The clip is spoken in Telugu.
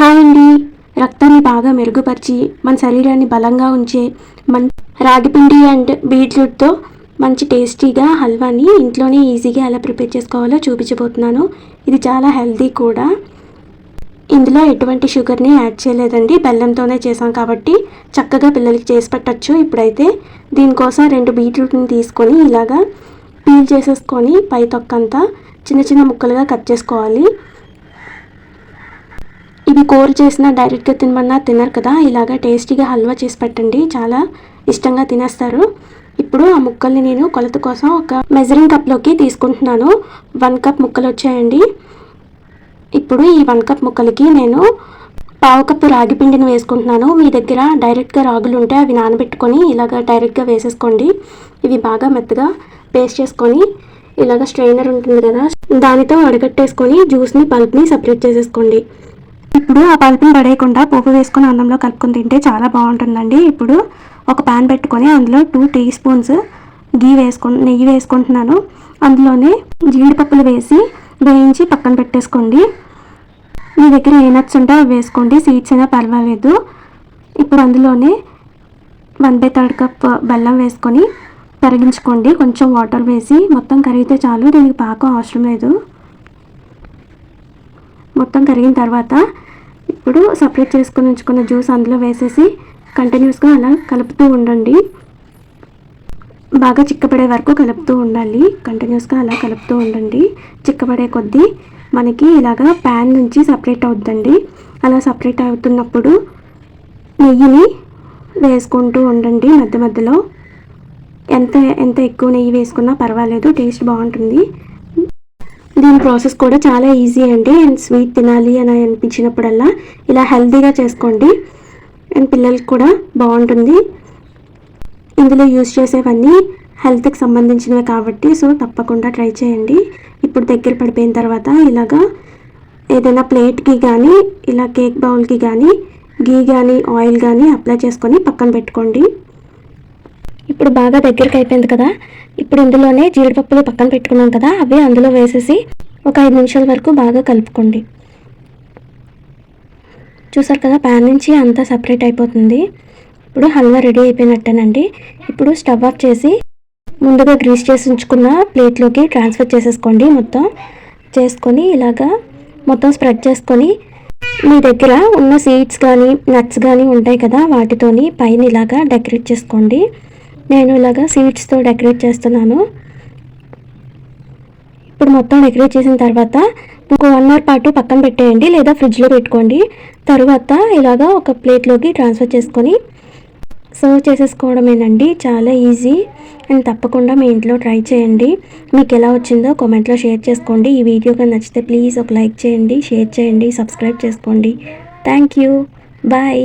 హాయ్ అండి రక్తాన్ని బాగా మెరుగుపరిచి మన శరీరాన్ని బలంగా ఉంచే మన రాగిపిండి అండ్ బీట్రూట్తో మంచి టేస్టీగా హల్వాని ఇంట్లోనే ఈజీగా ఎలా ప్రిపేర్ చేసుకోవాలో చూపించబోతున్నాను. ఇది చాలా హెల్తీ కూడా. ఇందులో ఎటువంటి షుగర్ని యాడ్ చేయలేదండి. బెల్లంతోనే చేసాం కాబట్టి చక్కగా పిల్లలకి చేసి పెట్టచ్చు ఇప్పుడైతే. దీనికోసం రెండు బీట్రూట్ని తీసుకొని ఇలాగా పీల్ చేసేసుకొని పై తొక్కంతా చిన్న చిన్న ముక్కలుగా కట్ చేసుకోవాలి. ఇవి కూర చేసిన డైరెక్ట్గా తినమన్నా తినరు కదా. ఇలాగా టేస్టీగా హల్వా చేసి పెట్టండి. చాలా ఇష్టంగా తినేస్తారు. ఇప్పుడు ఆ ముక్కల్ని నేను కొలత కోసం ఒక మెజరింగ్ కప్లోకి తీసుకుంటున్నాను. వన్ కప్ ముక్కలు వచ్చాయండి. ఇప్పుడు ఈ వన్ కప్ ముక్కలకి నేను పావు కప్పు రాగి పిండిని వేసుకుంటున్నాను. మీ దగ్గర డైరెక్ట్గా రాగులు ఉంటే అవి నానబెట్టుకొని ఇలాగ డైరెక్ట్గా వేసేసుకోండి. ఇవి బాగా మెత్తగా పేస్ట్ చేసుకొని ఇలాగ స్ట్రైనర్ ఉంటుంది కదా దానితో వడగట్టేసుకొని జ్యూస్ని పల్ప్ని సపరేట్ చేసేసుకోండి. ఇప్పుడు ఆ పల్పుని పడేయకుండా పోపు వేసుకొని అన్నంలో కలుపుకొని తింటే చాలా బాగుంటుందండి. ఇప్పుడు ఒక పాన్ పెట్టుకొని అందులో టూ టీ స్పూన్స్ గీ వేసుకుని నెయ్యి వేసుకుంటున్నాను. అందులోనే జీడిపప్పులు వేసి వేయించి పక్కన పెట్టేసుకోండి. మీ దగ్గర ఏ నట్స్ ఉంటే అవి వేసుకోండి. సీడ్స్ అయినా పర్వాలేదు. ఇప్పుడు అందులోనే వన్ బై థర్డ్ కప్ బెల్లం వేసుకొని కరిగించుకోండి కొంచెం వాటర్ వేసి మొత్తం కరిగితే చాలు. దీనికి పాకం అవసరం లేదు. మొత్తం కరిగిన తర్వాత ఇప్పుడు సపరేట్ చేసుకుని ఉంచుకున్న జ్యూస్ అందులో వేసేసి కంటిన్యూస్గా అలా కలుపుతూ ఉండండి. బాగా చిక్కపడే వరకు కలుపుతూ ఉండాలి. కంటిన్యూస్గా అలా కలుపుతూ ఉండండి. చిక్కపడే కొద్దీ మనకి ఇలాగా ప్యాన్ నుంచి సపరేట్ అవుద్దండి. అలా సపరేట్ అవుతున్నప్పుడు నెయ్యిని వేసుకుంటూ ఉండండి మధ్య మధ్యలో. ఎంత ఎంత ఎక్కువ నెయ్యి వేసుకున్నా పర్వాలేదు టేస్ట్ బాగుంటుంది. దీని ప్రాసెస్ కూడా చాలా ఈజీ అండి. అండ్ స్వీట్ తినాలి అని అనిపించినప్పుడల్లా ఇలా హెల్తీగా చేసుకోండి. అండ్ పిల్లలకి కూడా బాగుంటుంది. ఇందులో యూజ్ చేసేవన్నీ హెల్త్కి సంబంధించినవి కాబట్టి సో తప్పకుండా ట్రై చేయండి. ఇప్పుడు దగ్గర పడిపోయిన తర్వాత ఇలాగా ఏదైనా ప్లేట్కి కానీ ఇలా కేక్ బౌల్కి కానీ గీ కానీ ఆయిల్ కానీ అప్లై చేసుకొని పక్కన పెట్టుకోండి. ఇప్పుడు బాగా దగ్గరికి అయిపోయింది కదా. ఇప్పుడు ఇందులోనే జీడిపప్పులు పక్కన పెట్టుకున్నాం కదా అవి అందులో వేసేసి ఒక ఐదు నిమిషాల వరకు బాగా కలుపుకోండి. చూసారు కదా ప్యాన్ నుంచి అంతా సపరేట్ అయిపోతుంది. ఇప్పుడు హల్వా రెడీ అయిపోయినట్టేనండి. ఇప్పుడు స్టవ్ ఆఫ్ చేసి ముందుగా గ్రీస్ చేసి ఉంచుకున్న ప్లేట్లోకి ట్రాన్స్ఫర్ చేసేసుకోండి మొత్తం. చేసుకొని ఇలాగా మొత్తం స్ప్రెడ్ చేసుకొని మీ దగ్గర ఉన్న సీడ్స్ కానీ నట్స్ కానీ ఉంటాయి కదా వాటితోని పైన ఇలాగా డెకరేట్ చేసుకోండి. నేను ఇలాగా సీడ్స్తో డెకరేట్ చేస్తున్నాను. ఇప్పుడు మొత్తం డెకరేట్ చేసిన తర్వాత ఇంకో వన్ అవర్ పాటు పక్కన పెట్టేయండి లేదా ఫ్రిడ్జ్లో పెట్టుకోండి. తర్వాత ఇలాగా ఒక ప్లేట్లోకి ట్రాన్స్ఫర్ చేసుకొని సర్వ్ చేసేసుకోవడమేనండి. చాలా ఈజీ అండ్ తప్పకుండా మీ ఇంట్లో ట్రై చేయండి. మీకు ఎలా వచ్చిందో కామెంట్లో షేర్ చేసుకోండి. ఈ వీడియో కానీ నచ్చితే ప్లీజ్ ఒక లైక్ చేయండి షేర్ చేయండి సబ్స్క్రైబ్ చేసుకోండి. Thank you bye